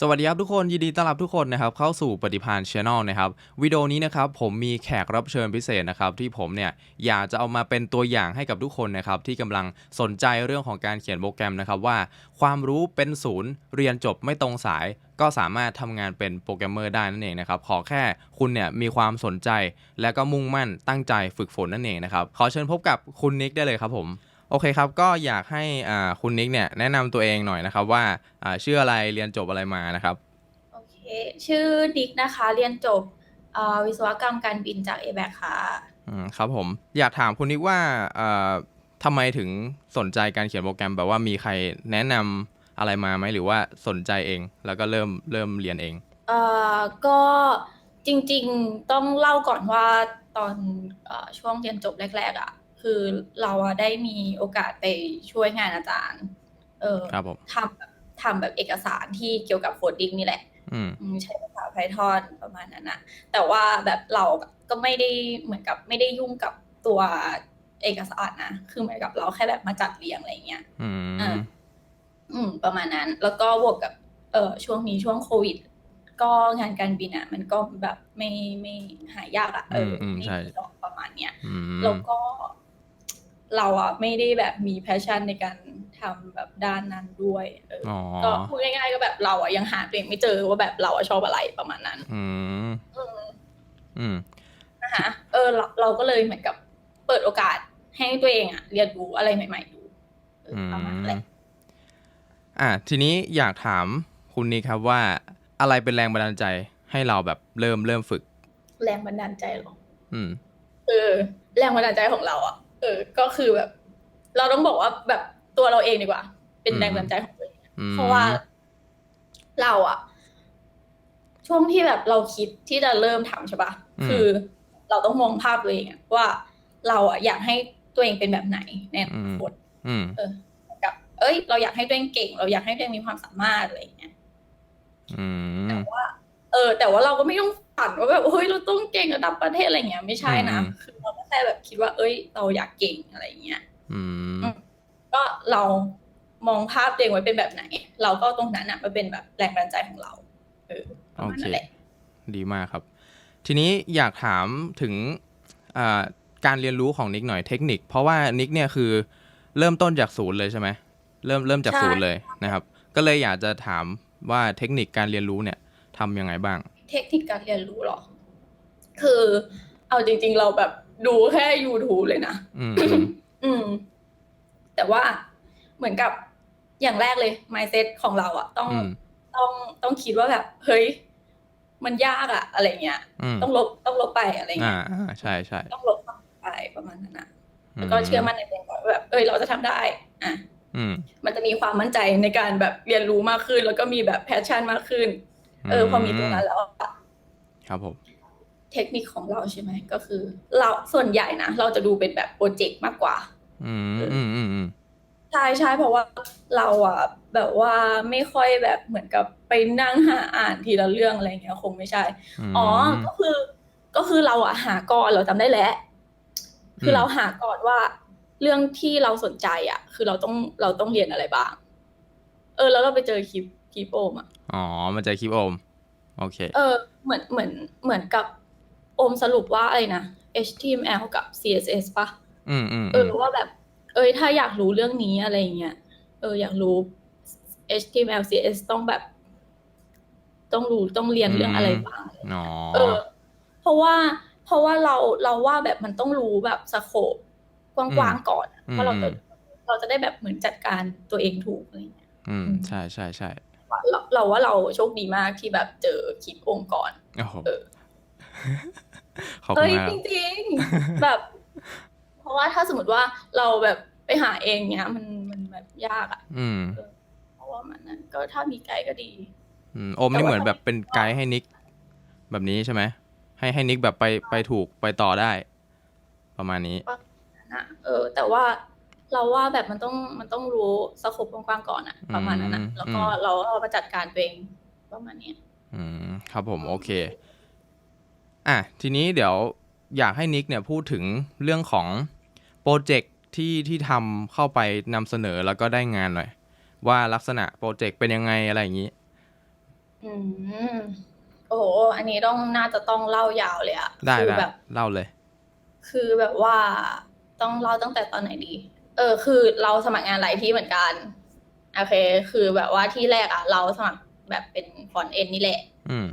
สวัสดีครับทุกคนยินดีต้อนรับทุกคนนะครับเข้าสู่ปฏิพานช n แนลนะครับวิดีโอนี้นะครับผมมีแขกรับเชิญพิเศษนะครับที่ผมเนี่ยอยากจะเอามาเป็นตัวอย่างให้กับทุกคนนะครับที่กำลังสนใจเรื่องของการเขียนโปรแกรมนะครับว่า ความรู้เป็นศูนย์เรียนจบไม่ตรงสาย ก็สามารถทำงานเป็นโปรแกรมเมอร์ได้นั่นเองนะครับขอแค่คุณเนี่ยมีความสนใจ และก็มุ่งมั่นตั้งใจฝึกฝนนั่นเองนะครับขอเชิญพบกับคุณนิกได้เลยครับผม โอเคครับ ก็อยากให้อ่าคุณนิกเนี่ยแนะนำตัวเองหน่อยนะครับว่าอ่าชื่ออะไรเรียนจบอะไรมานะครับ โอเค ชื่อดิกนะคะ เรียนจบเอ่อวิศวกรรมการบินจาก a b a c ค่ะ อืมครับผมอยากถามคุณนิกว่าเอ่อทำไมถึงสนใจการเขียนโปรแกรมแบบว่ามีใครแนะนำอะไรมาไหมหรือว่าสนใจเอง แล้วก็เริ่มเริ่มเรียนเองเอ่อก็จริงๆต้องเล่าก่อนว่าตอนเอ่อช่วงเรียนจบแรกๆอะ คือเราอะได้มีโอกาสไปช่วยงานอาจารย์ เออครับผมทำแบบทำแบบเอกสารที่เกี่ยวกับโคดดิ้งนี่แหละอืมอืมใช้ภาษา Python ประมาณนั้นนะแต่ว่าแบบเราก็ไม่ได้เหมือนกับไม่ได้ยุ่งกับตัวเอกสารนะ คือเหมือนกับเราแค่แบบมาจัดเรียงอะไรเงี้ยอือ่ามอืม ประมาณนั้น แล้วก็บวกกับ เออช่วงนี้ช่วงโควิด ก็งานการบินอะ มันก็แบบไม่ไม่หายากอะ เออมอืมไม่ใช่มีหรอกประมาณเนี้ยอืมแล้วก็ เราอะไม่ได้แบบมีแพชชั่นในการทำแบบด้านนั้นด้วยเออออ๋อก็พูดง่ายๆก็แบบเราอะยังหาตัวเองไม่เจอว่าแบบเราอะชอบอะไรประมาณนั้นอืมอืมอืมนะคะเออเราเราก็เลยเหมือนกับเปิดโอกาสให้ตัวเองอะเรียนรู้อะไรใหม่ ๆ ดูเอออืประมาณนั้นแหมละอะทีนี้อยากถามคุณนิกครับว่าอะไรเป็นแรงบันดาลใจให้เราแบบเริ่มเริ่มฝึก แรงบันดาลใจเหรอ อืมเออแรงบันดาลใจของเราอะเออ ก็คือแบบ เราต้องบอกว่าแบบตัวเราเองดีกว่า เป็นอืมแรงบันดาลใจของตัวเองอืมเพราะว่า เราอะช่วงที่แบบเราคิดที่จะเริ่มทำใช่ปะคือ เราต้องมองภาพตัวเองอะว่า เราอะอยากให้ตัวเองเป็นแบบไหนในอนาคตอืมเออกับ เอ้ย เราอยากให้ตัวเองเก่ง เราอยากให้ตัวเองมีความสามารถอะไรอย่างเงี้ยอืมแต่ว่า เออ แต่ว่าเราก็ไม่ต้อง ฝันว่าแบบเฮ้ยเราต้องเก่งระดับประเทศอะไรเงี้ยไม่ใช่นะอืมคือเราก็แค่แบบคิดว่า เอ้ย เราอยากเก่งอะไรอย่างเงี้ยอืมก็เรามองภาพตัวเองไว้เป็นแบบไหน เราก็ตรงนั้นอะมาเป็นแบบแรงบันดาลใจของเรา เออประโอมาณเคนั้นแหละดีมากครับ ทีนี้อยากถามถึงอ่าการเรียนรู้ของนิกหน่อยเทคนิค เพราะว่านิกเนี่ยคือเริ่มต้นจากศูนย์เลยใช่ไหมเริ่มเริ่มจากใช่ศูนย์เลยนะครับ ก็เลยอยากจะถามว่าเทคนิคการเรียนรู้เนี่ยทำยังไงบ้าง เทคนิคการเรียนรู้เหรอ คือเอาจริง ๆ เราแบบดูแค่ YouTube เลยนะอืมอืมอืม แต่ว่าเหมือนกับอย่างแรกเลย mindset ของเราอะต้องอืมต้องต้องคิดว่าแบบ เฮ้ย มันยากอะอะไรเงี้ยอืมต้องลบต้องลบไปอะไรอ่าเงี้ยอ่าใช่ใช่ต้องลบไปประมาณนั้นนะแล้วก็เชื่อมั่นในตัวเองก่อนว่าแบบ เอ้ยเราจะทำได้ อะอืมมันจะมีความมั่นใจในการแบบเรียนรู้มากขึ้น แล้วก็มีแบบแพชชั่นมากขึ้น เออพอมีตรงนั้นแล้วอะครับผมเทคนิคของเราใช่ไหมก็คือ เราส่วนใหญ่นะเราจะดูเป็นแบบโปรเจกต์มากกว่า อืมอืมอืมอืมใช่ใช่เพราะว่าเราอะแบบว่าไม่ค่อยแบบเหมือนกับไปนั่งหาอ่านทีละเรื่องอะไรเงี้ยคงไม่ใช่ อ๋อก็คือ ก็คือเราอะหาก่อนเราจำได้แล้ว คือเราหาก่อนว่าเรื่องที่เราสนใจอะคือเราต้องเราต้องเรียนอะไรบ้าง เออ แล้วเราไปเจอคลิป คลิปโอมอะอ๋อมันจะคลิปโอม โอเค เออเหมือนเหมือนเหมือนกับโอมสรุปว่าอะไรนะ HTML กับ CSS ปะอืมอืมเออว่าแบบ เอ้ยถ้าอยากรู้เรื่องนี้อะไรเงี้ยเอออยากรู้ HTML CSS ต้องแบบ ต้องรู้ต้องเรียนเรื่องอะไรบ้างอ๋อเออ เพราะว่า เพราะว่าเราเราว่าแบบมันต้องรู้แบบสโคปกว้างๆก่อนอะเพราะเราจะเราจะได้แบบเหมือนจัดการตัวเองถูกอะไรเงี้ยอืมใช่ใช่ใช่ เราเราว่าเราโชคดีมากที่แบบเจอคลิปองค์กรโอ้โหเออขอบคุเฮ้ณยมากจริงๆ แบบ เพราะว่าถ้าสมมติว่าเราแบบไปหาเองเนี้ย มันมันแบบยากอะอืมเพราะว่ามันนั้นก็ถ้ามีไกด์ก็ดีอืมโอมนี่เหมือนแบบเป็นไกด์ให้นิก แบบนี้ใช่ไหมให้ให้นิกแบบไปไปถูกไปต่อได้ ประมาณนี้นะเออ แต่ว่า เราว่าแบบมันต้องมันต้องรู้สโคปกว้างๆก่อนอะประมาณนั้นอะอืมแล้วก็อืมเราเรามาจัดการตัวเองประมาณเนี้ยอืมครับผมโอเค อะทีนี้เดี๋ยวอยากให้นิกเนี่ยพูดถึงเรื่องของโปรเจกต์ที่ที่ทำเข้าไปนำเสนอแล้วก็ได้งานหน่อย ว่าลักษณะโปรเจกต์เป็นยังไงอะไรอย่างนี้ อืมโอ้โหอันนี้ต้องน่าจะต้องเล่ายาวเลยอะได้คือได้แบบเล่าเลย คือแบบว่าต้องเล่าตั้งแต่ตอนไหนดี เออคือเราสมัครงานหลายที่เหมือนกันโอเค คือแบบว่าที่แรกอะเราสมัครแบบเป็นฟอนเอ็นนี่แหละ อืม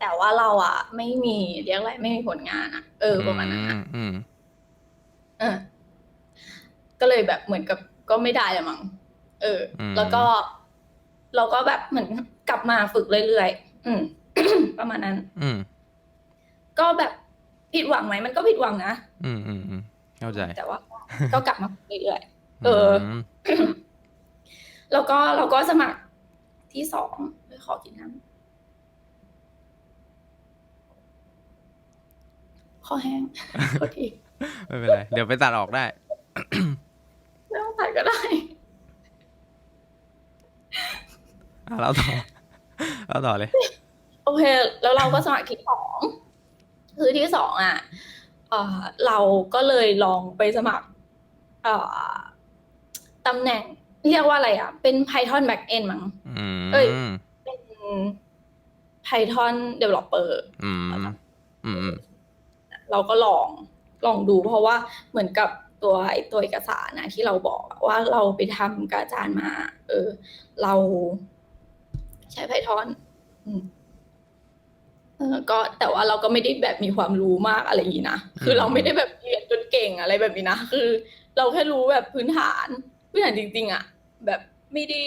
แต่ว่าเราอะไม่มีเรียกอะไรไม่มีผลงานอะเออประมาณนั้นอะอืมเออ ก็เลยแบบเหมือนกับก็ไม่ได้ละมั้งเอออมแล้วก็ เราก็แบบเหมือนกลับมาฝึกเรื่อยๆอืมประมาณนั้น อืม ก็แบบผิดหวังไหมมันก็ผิดหวังนะอืมอืมอืมเข้าใจแต่ว่า ก็กลับมาฝึกเรื่อยๆเออมแล้วก็เราก็สมัครที่สองเฮ้ยขอกินน้ำคอแห้งโทษทีไม่เป็นไร เดี๋ยวไปตัดออกได้ไม่ต้องถ่ายก็ได้อะแล้วต่อแล้วต่อเลย โอเค แล้วเราก็สมัครที่สองคือที่สองอะเอ่อเราก็เลยลองไปสมัคร เอ่อตำแหน่งเรียกว่าอะไรอะ เป็น Python backend มั้งอืมเอ้ย เป็น Python developer อืมอืมอืมเราก็ลองลองดูเพราะว่าเหมือนกับตัวไอ้ตัวเอกสารนะที่เราบอกอะว่าเราไปทำกับอาจารย์มา เออ เราใช้ Python อืมเออก็แต่ว่าเราก็ไม่ได้แบบมีความรู้มากอะไรอย่างนี้นะ คือเราไม่ได้แบบเรียนจนเก่งอะไรแบบนี้นะ คือ เราแค่รู้แบบพื้นฐานพื้นฐานจริง ๆ อะ แบบไม่ได้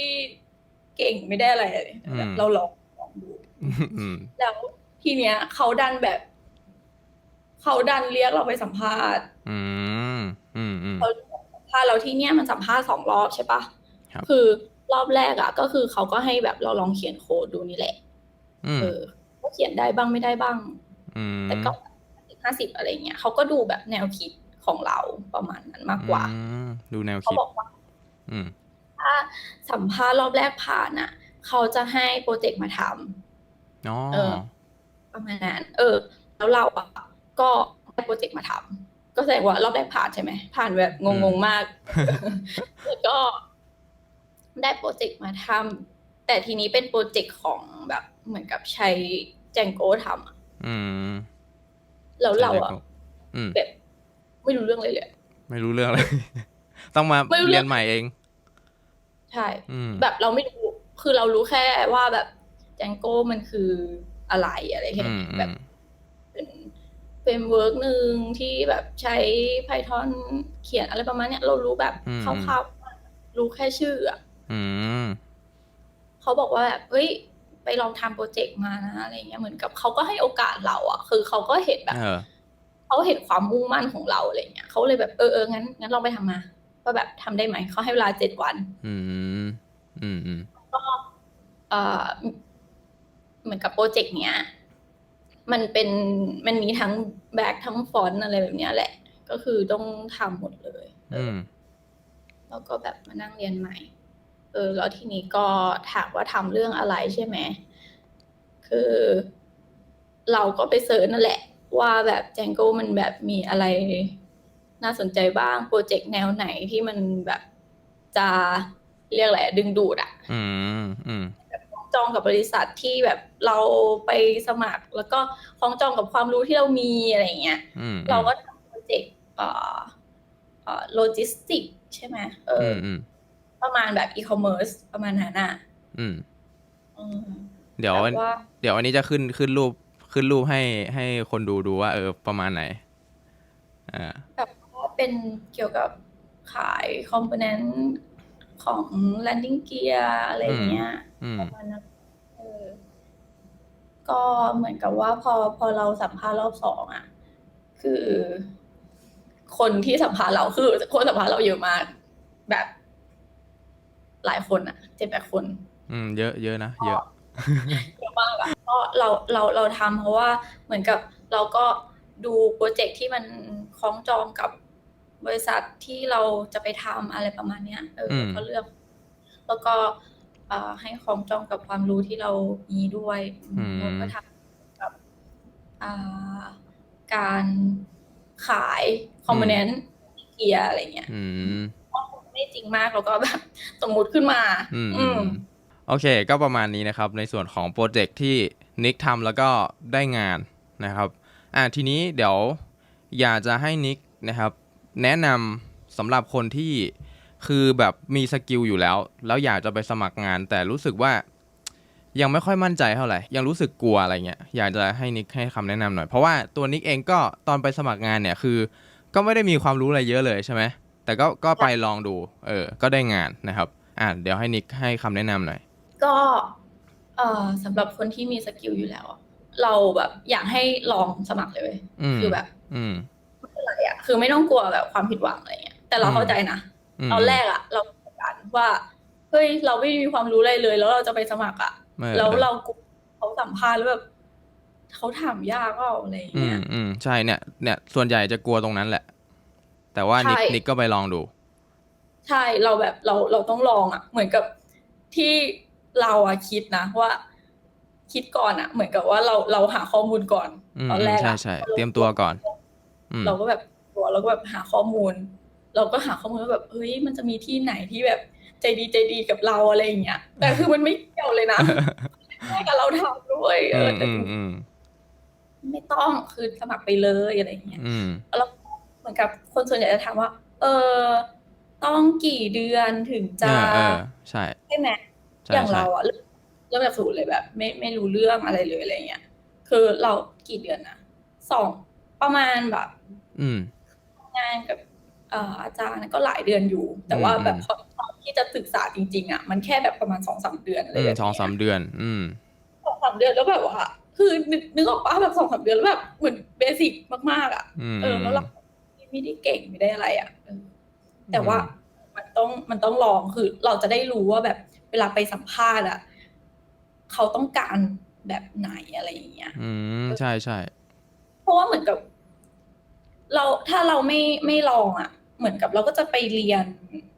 เก่งไม่ได้อะไรเลยแบบเราลองลองดูอืมแล้วทีเนี้ยเขาดันแบบเขาดันเรียกเราไปสัมภาษณ์อืมอืมอืมเขาสัมภาษณ์เราที่เนี้ยมันสัมภาษณ์สองรอบใช่ปะครับคือรอบแรกอะก็คือเขาก็ให้แบบเราลองเขียนโค้ดดูนี่แหละอืมเออก็เขียนได้บ้างไม่ได้บ้างอืมแต่ก็ห้าสิบอะไรเงี้ยเขาก็ดูแบบแนวคิด ของเราประมาณนั้นมากกว่าอืมดูแนวเขาคิดบอกว่าอืมถ้าสัมภาษณ์รอบแรกผ่านอะเขาจะให้โปรเจกต์มาทำอ๋อเออประมาณนั้นเออ แล้วเราอะก็ได้โปรเจกต์มาทำก็แสดงว่ารอบแรกผ่านใช่ไหมผ่านแบบงงๆมากแล้วก็ได้โปรเจกต์มาทำแต่ทีนี้เป็นโปรเจกต์ของแบบเหมือนกับใช้แจงโก้ทำอะอืมแล้วเราอะอืมแบบ ไม่รู้เรื่องเลยเลยไม่รู้เรื่องเลย ต้องมาไม่รู้เรื่องเรียนใหม่เอง ใช่อืมแบบเราไม่รู้คือเรารู้แค่ว่าแบบแจงโก้มันคืออะไรอะไรแค่อืมนี้อืแบบมเป็นเป็นเวิร์กหนึ่งที่แบบใช้ Python เขียนอะไรประมาณเนี้ย เรารู้แบบอืมคร่าวๆรู้แค่ชื่ออะอืมเขาบอกว่าแบบเฮ้ย ไปลองทำโปรเจกต์มานะอะไรเงี้ยเหมือนกับเขาก็ให้โอกาสเราอะคือเขาก็เห็นแบบ เออเขาเห็นความมุ่งมั่นของเราอะไรเงี้ยเขาเลยแบบเออเอองั้นงั้นลองไปทำมาว่าแบบทำได้ไหมเขาให้เวลาเจ็ดวัน อืม อืมอืมเอ่อเหมือนกับโปรเจกต์เนี้ย มันเป็นมันมีทั้งแบ็กทั้งฟอนต์อะไรแบบเนี้ยแหละ ก็คือต้องทำหมดเลยเออือมแล้วก็แบบมานั่งเรียนใหม่ เออ แล้วทีนี้ก็ถามว่าทำเรื่องอะไรใช่ไหมคือ เราก็ไปเสิร์ชนั่นแหละ ว่าแบบ Django มันแบบมีอะไรน่าสนใจบ้างโปรเจกต์แนวไหนที่มันแบบจะเรียกอะไรอะดึงดูดอะอืมอืมจองกับบริษัทที่แบบเราไปสมัคร แล้วก็คล้องจองกับความรู้ที่เรามีอะไรอย่างเงี้ยอืมเราก็ทำโปรเจกต์เอ่อเอ่อโลจิสติกใช่ไหมเออือมออืมประมาณแบบอีคอมเมิร์ซประมาณนั้นอะอืมอืมเดี๋ยวแบบว่าเดี๋ยวอันนี้จะขึ้นขึ้นรูป ขึ้นรูปให้ให้คนดูดูว่า เออประมาณไหนอ่าแบบว่าเป็นเกี่ยวกับขายคอมโพเนนต์ของ landing gear อะไรอย่างเงี้ยอืมประมาณนั้นเออก็เหมือนกับว่าพอพอเราสัมภาษณ์รอบสองอะ คือ คนที่สัมภาษณ์เราคือคนสัมภาษณ์เราเยอะมากแบบหลายคนอะเจ็ดแปดคน อืม เยอะเยอะนะ เยอะ เยอะมากอะก็เราเราเราทำเพราะว่าเหมือนกับเราก็ดูโปรเจกต์ที่มันคล้องจองกับบริษัทที่เราจะไปทำอะไรประมาณเนี้ยเอออืมก็เลือก แล้วก็เอ่อให้คล้องจองกับความรู้ที่เรามีด้วยเราก็ทำกับอ่าการขายคอมโพเนนต์เกียร์อะไรเงี้ย อืมไม่จริงมากแล้วก็แบบ สมมุติขึ้นมา อืมอืม โอเค ก็ประมาณนี้นะครับ ในส่วนของโปรเจกต์ที่นิกทำแล้วก็ได้งานนะครับอ่าทีนี้เดี๋ยวอยากจะให้นิกนะครับ แนะนำสำหรับคนที่คือแบบมีสกิลอยู่แล้ว แล้วอยากจะไปสมัครงาน แต่รู้สึกว่ายังไม่ค่อยมั่นใจเท่าไหร่ ยังรู้สึกกลัวอะไรเงี้ยอยากจะให้นิกให้คำแนะนำหน่อย เพราะว่าตัวนิกเองก็ตอนไปสมัครงานเนี่ยคือ ก็ไม่ได้มีความรู้อะไรเยอะเลยใช่ไหมแต่ก็ก็ไปลองดู เออ ก็ได้งานนะครับ อ่าเดี๋ยวให้นิกให้คำแนะนำหน่อย ก็เอ่อสำหรับคนที่มีสกิลอยู่แล้วอะเราแบบอยากให้ลองสมัครเลยเว้ยอืมคือแบบ อืมอะไรอะคือไม่ต้องกลัวแบบความผิดหวังอะไรเงี้ยแต่เราอืมเข้าใจนะมตอนแรกอะเรากดดันว่าเฮ้ยเราไม่มีความรู้อะไรเลย แล้วเราจะไปสมัครอะออแล้วเรากลัวเขาสัมภาษณ์แล้วแบบเขาถามยากเปล่าอะไรอืเงี้มยอืมใช่เนี่ยเนี่ย ส่วนใหญ่จะกลัวตรงนั้นแหละ แต่ว่านิกใช่นิกก็ไปลองดู ใช่เราแบบเราเราต้องลองอะเหมือนกับที่ เราอะคิดนะว่า คิดก่อนอะเหมือนกับว่าเราเราหาข้อมูลก่อนอืมตอนแรกใช่อะใช่เตรียมตัวก่อนอืมเราก็แบบตัวเราก็แบบหาข้อมูล เราก็หาข้อมูลว่าแบบเฮ้ยมันจะมีที่ไหนที่แบบใจดีใจดีกับเราอะไรอย่างเงี้ยแต่คือมันไม่เกี่ยวเลยนะแค่กับเราทำด้วยเออือมแต่อืมอืมไม่ต้องคือสมัครไปเลยอะไรอย่างเงี้ยอืมแล้วเหมือนกับคนส่วนใหญ่จะถามว่า เออ ต้องกี่เดือนถึงเอจะอเออใช่ใช่ไหมใช่ อย่างใช่เราอะเริ่มเริ่มจากศูนย์เลยแบบ ไม่ไม่รู้เรื่องอะไรเลยอะไรเงี้ยคือเรากี่เดือนนะสองประมาณแบบ อืมงานกับเอ่ออาจารย์ก็หลายเดือนอยู่ แต่ว่าอืมแบบพอตอนที่จะศึกษาจริง ๆอะมันแค่แบบประมาณสองสามเดือนอะไรอืมแบบสองสามเนี้ยเดือน อืมสองสามเดือนแล้วแบบว่า คือนึกนึกออกปะแบบสองสามเดือนแล้วแบบเหมือนเบสิกมากๆอะอืมเออแล้วเราไม่ได้เก่งไม่ได้อะไรอะเออแต่ว่ามันต้องมันต้องลองคือเราจะได้รู้ว่าแบบ เวลาไปสัมภาษณ์อะเขาต้องการแบบไหนอะไรอย่างเงี้ย อืมใช่ใช่เพราะว่าเหมือนกับ เราถ้าเราไม่ไม่ลองอะ เหมือนกับเราก็จะไปเรียน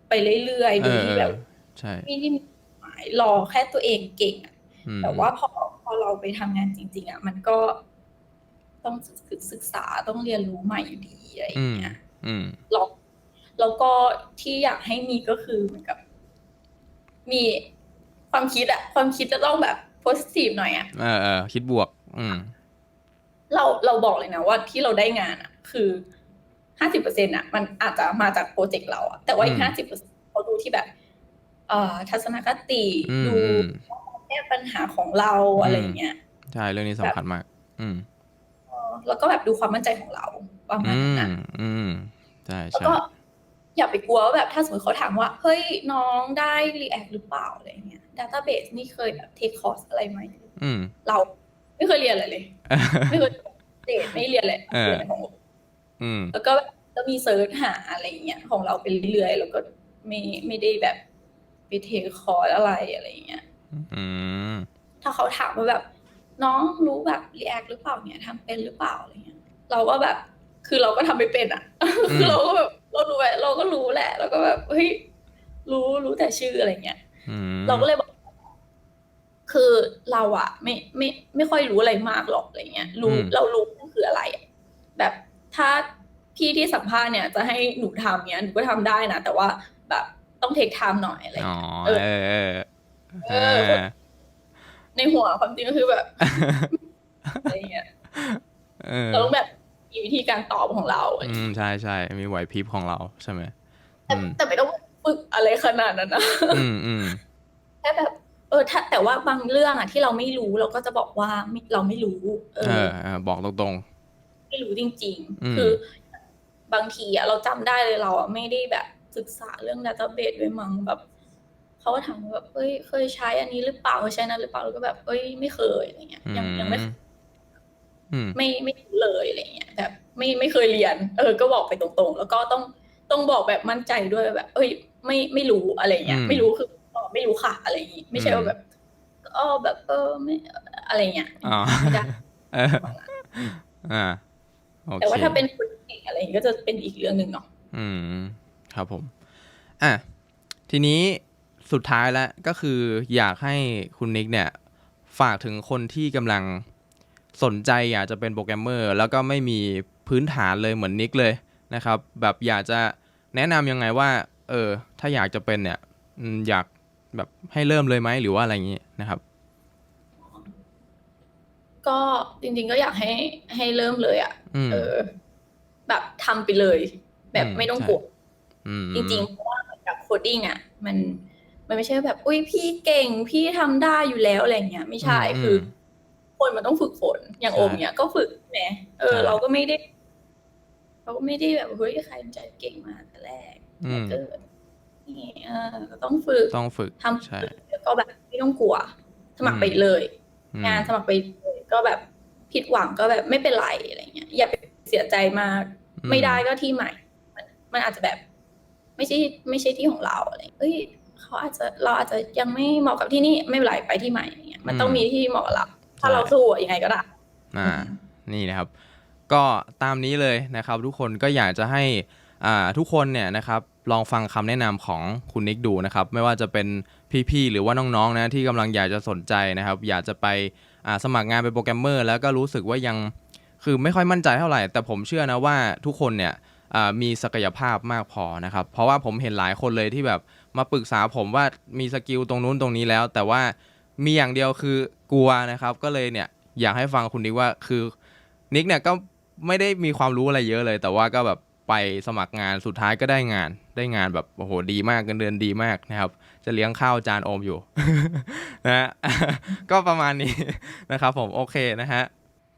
ไปเรื่อยๆเอโดยอที่เอแบอบใช่ไม่ได้มีหมายรอแค่ตัวเองเก่งอะอืมแต่ว่าพอพอเราไปทำงานจริง ๆ อะ มันก็ต้องศึกษาต้องเรียนรู้ใหม่อยู่ดีอะไรออืย่างมเงี้ยอืมเราแล้วก็ที่อยากให้มีก็คือเหมือนกับ มีความคิดอะความคิดจะต้องแบบโพสิทีฟหน่อยอะเออเออคิดบวก อืม เราเราบอกเลยนะว่าที่เราได้งานอะคือห้าสิบเปอร์เซ็นต์อะมันอาจจะมาจากโปรเจกต์เราอะแต่ว่าอีอืกมห้าสิบเปอร์เซ็นต์เขาดูที่แบบ เอ่อทัศนคติอืมดูอืม แก้ปัญหาของเราอืมอะไรอย่างเงี้ย ใช่เรื่องนี้สำคัญมาก อืมเออแล้วก็แบบดูความมั่นใจของเราประมาณอืนั้นม นะอืม ใช่แล้วใช่ก็ อย่าไปกลัวว่าแบบถ้าสมมติเขาถามว่า เฮ้ยน้องได้ React หรือเปล่าอะไรเงี้ย Database นี่เคยแบบเทคคอร์สอะไรไหมอืมเราไม่เคยเรียนอะไรเลย ไม่เคยเดทไม่เรียนเลยเออเรียนแต่ของผมอืมแล้วก็ก็มีเซิร์ชหาอะไรเงี้ยของเราไปเรื่อยๆแล้วก็ไม่ไม่ได้แบบไปเทคคอร์สอะไรอะไรเงี้ยอืมถ้าเขาถามว่าแบบ น้องรู้แบบ React หรือเปล่าเนี่ยทำเป็นหรือเปล่าอะไรเงี้ย เราก็แบบ คือเราก็ทำไม่เป็นอะอืมคือเราก็แบบเรารู้แบบเราก็รู้แหละ แล้วก็แบบเฮ้ยรู้รู้แต่ชื่ออะไรเงี้ยอืมเราก็เลยบอก คือเราอะไม่ไม่ไม่ค่อยรู้อะไรมากหรอกอะไรเงี้ยรู้อืมเรารู้มันคืออะไรอะแบบถ้าพี่ที่สัมภาษณ์เนี่ย จะให้หนูทำเนี้ยหนูก็ทำได้นะแต่ว่าแบบต้องเทคไทม์หน่อยอะไรอ๋อเงี้ยเอเอออเออเอเอออในหัวความจริงก็คือแบบอะไรเงี้ยเออเราต้องแบบ มีวิธีการตอบของเราอะไรอืมใช่ใช่มีไหวพริบของเราใช่ไหมแต่อืมแต่ไม่ต้องฝึกอะไรขนาดนั้นนะอืมอืมแค่แบบเออถ้าแต่ว่าบางเรื่องอะที่เราไม่รู้เราก็จะบอกว่าไม่เราไม่รู้ เอเอออเออบอกตรงไม่รู้จริงอืมๆคือบางทีอะเราจำได้เลยเราอะไม่ได้แบบศึกษาเรื่องดัตเตอร์เบสด้วยมั้งแบบเขาก็ถามว่าแบบเอ้ยเคยใช้อันนี้หรือเปล่าเคยใช้นั้นหรือเปล่าแล้วก็แบบเอ้ยไม่เคยอะไรเงี้ยๆอืยังยังไม่มอืม ไม่ไม่รู้เลยอะไรเงี้ยแบบไม่ไม่เคยเรียน เออ ก็บอกไปตรงๆ แล้วก็ต้องต้องบอกแบบมั่นใจด้วยแบบ เอ้ย ไม่ไม่รู้อะไรเงี้ยอืมไม่รู้คืออ๋อไม่รู้ค่ะอะไรอย่างงี้ไม่ใช่อืมว่าแบบอ๋อแบบเออไม่อะไรเงี้ยอ๋อไม่ได้เอออ่าโอเคแต่ว่าถ้าเป็นคนเก่งอะไรอย่างงี้ก็จะเป็นอีกเรื่องหนึ่งเนาะอืม ครับผม อะ ทีนี้สุดท้ายแล้วก็คืออยากให้คุณนิกเนี่ย ฝากถึงคนที่กำลัง สนใจอยากจะเป็นโปรแกรมเมอร์แล้วก็ไม่มีพื้นฐานเลยเหมือนนิกเลยนะครับ แบบอยากจะแนะนำยังไงว่า เออ ถ้าอยากจะเป็นเนี่ยอืมอยากแบบให้เริ่มเลยไหมหรือว่าอะไรอย่างงี้นะครับ ก็จริง ๆ ก็อยากให้ให้เริ่มเลยอะอืมเออ แบบทำไปเลย แบบอืมไม่ต้องใช่กลัวอืมจริงๆเพราะว่าเหมือนกับโคดดิ้งอะ มันมันไม่ใช่แบบ อุ้ยพี่เก่งพี่ทำได้อยู่แล้วอะไรเงี้ย ไม่ใช่อืมคือ คนมันต้องฝึกฝนอย่างใช่โอมเนี้ยก็ฝึกแหมเออใช่เราก็ไม่ได้ เราก็ไม่ได้แบบเฮ้ยใครมันจะเก่งมาแต่แรกอืมเกิดนี่เออก็ต้องฝึกต้องฝึกทำใช่แล้วก็แบบไม่ต้องกลัว สมัครไปเลยอืมงานสมัครไปเลยก็แบบผิดหวังก็แบบไม่เป็นไรอะไรเงี้ยอย่าไปเสียใจมากอืมไม่ได้ก็ที่ใหม่ มันมันอาจจะแบบ ไม่ใช่ไม่ใช่ที่ของเราอะไรเอ้ยเขาอาจจะเราอาจจะยังไม่เหมาะกับที่นี่ไม่เป็นไรไปที่ใหม่อย่างเงี้ยมันต้องมีที่เหมาะกับเรา ถ้าเราสู้อะยังไงก็ได้อ่านี่นะครับ ก็ตามนี้เลยนะครับ ทุกคนก็อยากจะให้อ่าทุกคนเนี่ยนะครับลองฟังคำแนะนำของคุณนิกดูนะครับ ไม่ว่าจะเป็นพี่ๆหรือว่าน้องๆนะที่กำลังอยากจะสนใจนะครับ อยากจะไปอ่าสมัครงานเป็นโปรแกรมเมอร์แล้วก็รู้สึกว่ายังคือไม่ค่อยมั่นใจเท่าไหร่ แต่ผมเชื่อนะว่าทุกคนเนี่ยอ่ามีศักยภาพมากพอนะครับ เพราะว่าผมเห็นหลายคนเลยที่แบบมาปรึกษาผมว่ามีสกิลตรงนู้นตรงนี้แล้ว แต่ว่า มีอย่างเดียวคือกลัวนะครับ ก็เลยเนี่ยอยากให้ฟังคุณนิกว่าคือนิกเนี่ยก็ไม่ได้มีความรู้อะไรเยอะเลย แต่ว่าก็แบบไปสมัครงานสุดท้ายก็ได้งาน ได้งานแบบโอ้โหดีมากเงินเดือนดีมากนะครับ จะเลี้ยงข้าวจานโอมอยู่นะฮะก็ประมาณนี้นะครับ ผมโอเคนะฮะ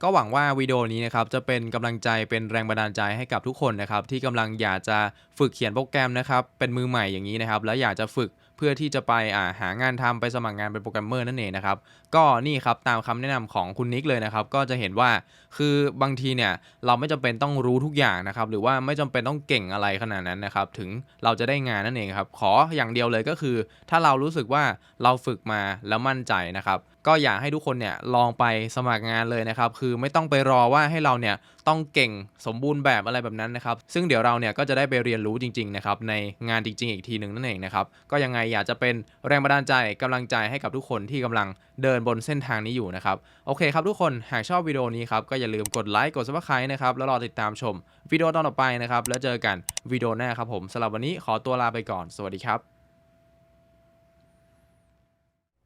ก็หวังว่าวิดีโอนี้นะครับจะเป็นกำลังใจเป็นแรงบันดาลใจให้กับทุกคนนะครับที่กำลังอยากจะ ฝึกเขียนโปรแกรมนะครับ เป็นมือใหม่อย่างนี้นะครับ แล้วอยากจะฝึกเพื่อที่จะไปอ่าหางานทำไปสมัครงานเป็นโปรแกรมเมอร์นั่นเองนะครับ ก็นี่ครับตามคำแนะนำของคุณนิกเลยนะครับ ก็จะเห็นว่าคือบางทีเนี่ยเราไม่จำเป็นต้องรู้ทุกอย่างนะครับ หรือว่าไม่จำเป็นต้องเก่งอะไรขนาดนั้นนะครับ ถึงเราจะได้งานนั่นเองครับ ขออย่างเดียวเลยก็คือ ถ้าเรารู้สึกว่าเราฝึกมาแล้วมั่นใจนะครับก็อยากให้ทุกคนเนี่ยลองไปสมัครงานเลยนะครับ คือไม่ต้องไปรอว่าให้เราเนี่ย ต้องเก่งสมบูรณ์แบบอะไรแบบนั้นนะครับ ซึ่งเดี๋ยวเราเนี่ยก็จะได้ไปเรียนรู้จริงๆนะครับในงานจริง ๆ อีกทีหนึ่งนั่นเองนะครับ ก็ยังไงอยากจะเป็นแรงบันดาลใจกำลังใจให้กับทุกคนที่กำลังเดินบนเส้นทางนี้อยู่นะครับ โอเคครับทุกคน หากชอบวิดีโอนี้ครับก็อย่าลืมกดไลค์กด subscribe นะครับแล้วรอติดตามชมวิดีโอตอนต่อไปนะครับแล้วเจอกันวิดีโอหน้าครับผมสำหรับวันนี้ขอตัวลาไปก่อน สวัสดีครับ